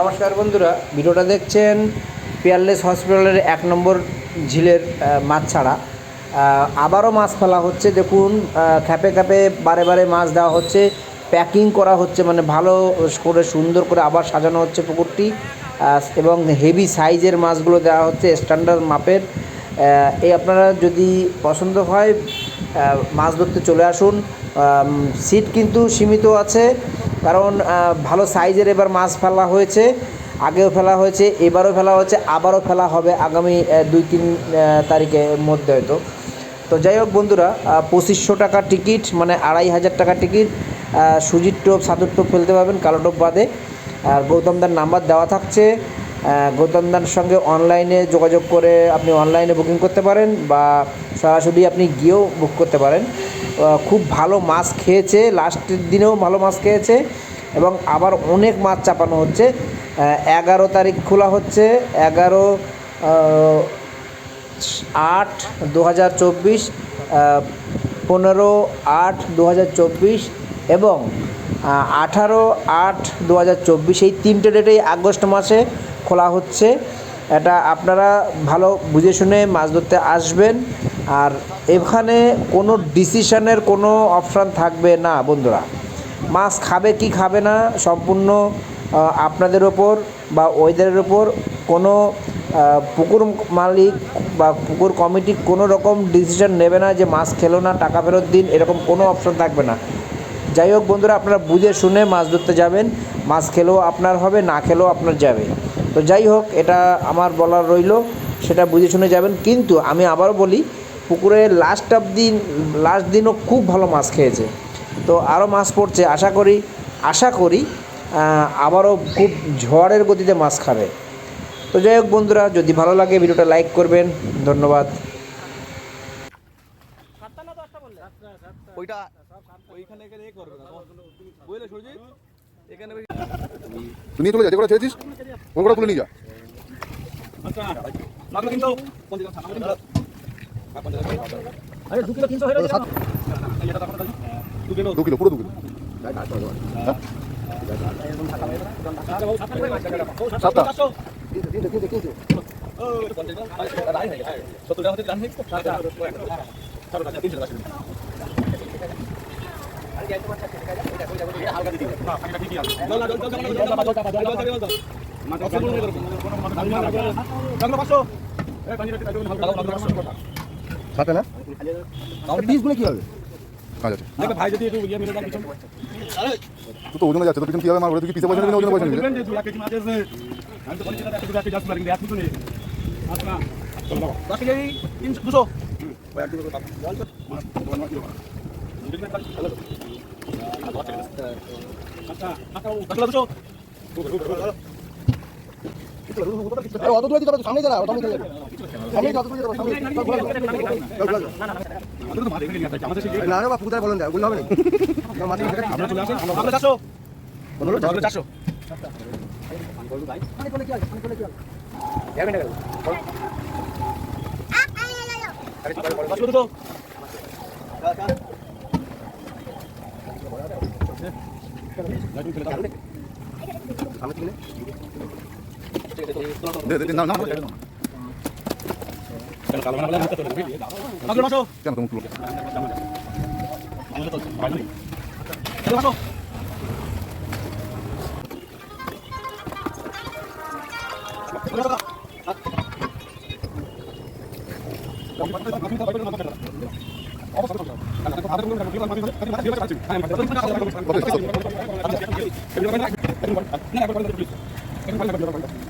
নমস্কার বন্ধুরা, ভিডিওটা দেখছেন পিয়ারলেস হসপিটালের এক নম্বর ঝিলের মাছ ছাড়া। আবারও মাছ ফেলা হচ্ছে, দেখুন খ্যাপে খ্যাপে বারে বারে মাছ দেওয়া হচ্ছে, প্যাকিং করা হচ্ছে মানে ভালো করে সুন্দর করে আবার সাজানো হচ্ছে পুকুরটি এবং হেভি সাইজের মাছগুলো দেওয়া হচ্ছে স্ট্যান্ডার্ড মাপের। এই আপনারা যদি পছন্দ হয় মাছ ধরতে চলে আসুন। সিট কিন্তু সীমিত আছে, কারণ ভালো সাইজের এবার মাছ ফেলা হয়েছে, আগেও ফেলা হয়েছে, এবারও ফেলা হয়েছে, আবারও ফেলা হবে আগামী দুই তিন তারিখের মধ্যে হয়তো। তো যাই হোক বন্ধুরা পঁচিশশো টাকা টিকিট মানে আড়াই হাজার টাকা টিকিট সুজির টোপ সাদুর টোপ ফেলতে পারবেন, কালো টোপ বাদে। আর গৌতমদার নাম্বার দেওয়া থাকছে গৌতমদার সঙ্গে অনলাইনে যোগাযোগ করে আপনি অনলাইনে বুকিং করতে পারেন বা সরাসরি আপনি গিয়েও বুক করতে পারেন। খুব ভালো মাছ খেয়েছে লাস্টের দিনেও ভালো মাছ খেয়েছে এবং আবার অনেক মাছ চাপানো হচ্ছে। এগারো তারিখ খোলা হচ্ছে, এগারো আট দু হাজার চব্বিশ পনেরো আট দু হাজার চব্বিশ এবং আঠারো আট দু হাজার চব্বিশ। এই তিনটে ডেটেই আগস্ট মাসে খোলা হচ্ছে। এটা আপনারা ভালো বুঝে শুনে মাছ ধরতে আসবেন। আর এখানে কোনো ডিসিশনের কোনো অপশান থাকবে না, বন্ধুরা। মাছ খাবে কি খাবে না সম্পূর্ণ আপনাদের ওপর বা ওয়েদারের ওপর কোনো পুকুর মালিক বা পুকুর কমিটি কোনো রকম ডিসিশন নেবে না যে মাছ খেলো না, টাকা ফেরত দিন, এরকম কোনো অপশন থাকবে না। যাই হোক বন্ধুরা, আপনারা বুঝে শুনে মাছ ধরতে যাবেন। মাছ খেলেও আপনার হবে, না খেলেও আপনার যাবে। তো যাই হোক, এটা আমার বলার রইল, সেটা বুঝে শুনে যাবেন। কিন্তু আমি আবারও বলি পুকুরে লাস্ট অফ দিন লাস্ট দিনও খুব ভালো মাছ খেয়েছে। তো আরও মাছ পড়ছে আশা করি আশা করি আবারও খুব ঝড়ের গতিতে মাছ খাবে। তো যাই হোক বন্ধুরা যদি ভালো লাগে ভিডিওটা লাইক করবেন। ধন্যবাদ। ওইটা ওইখানে করবে না। বুঝলে সুরজিৎ? এখানে তুই নিয়ে চলে যা যেগুলো ছেড়েছিস ওগুলো তুলে নিয়ে যা। আচ্ছা কিন্তু আরে দু কিলো তিনশো হয়ে দু কিলো পুরো দু কিলো। সাতটা। চারশো সাথে না? বীজগুলো কী হবে? ভাই যদি একটু ইয়ে মেরে দাও পিছন। তুই তো ওজনে যাচ্ছে তো পিছন কি হবে? আমার ওটা তুই পিছে পয়সা নিবি ওজনে পয়সা নিবি? আমি তো বলছি না তুই যাচ্ছে যাচ্ছে মারিং দে আপনি তো নেই আপনা বাকি যাই 300 200 ওই একটু কথা বল তো বল কি হবে দুদিন কাজ চলে আচ্ছা আচ্ছা ও 200 200 আরে অত দূরে দিতে পারো সামনে যা অত দূরে সামনে যত দূরে সামনে না না বাপু কোথায় বলেন দেয় বললে হবে না। মাথা আমরা চলে আসেন আমরা চাষো বলো চাষো আমি 对对对，拿拿拿。大哥，拿手。这样怎么说？大哥，拿手。大哥，大哥。Okay.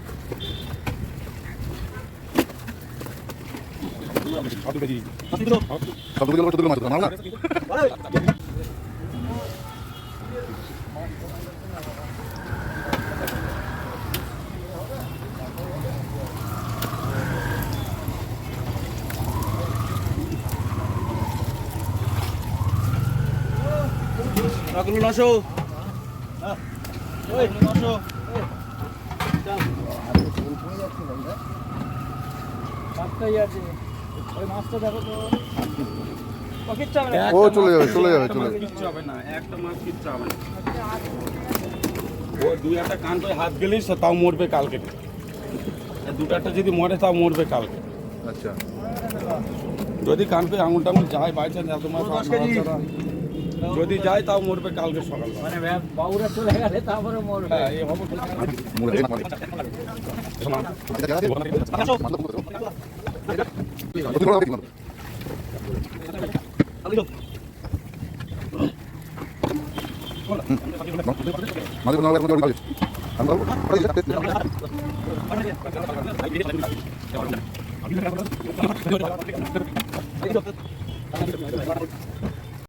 রাখল নশো নশো পাঁচটাই আছে। ও চলে যাবে চলে যাবে চলে যাবে। কিচ্ছু হবে না একটা মাছ কিচ্ছু হবে না। ও দুই একটা কান করে হাত গেলিস তাও মরবে কালকে। আর দুটো একটা যদি মরে তাও মরবে কালকে। আচ্ছা। যদি কান করে আঙুল টাঙুল যায় বাই চান্স এত মাছ যদি যায় তাও মরবে কালকে সকাল মানে বাবুরা চলে গেলে তারপরে মরবে। হ্যাঁ এই হবে মুড়ে এই মাছ মাঝে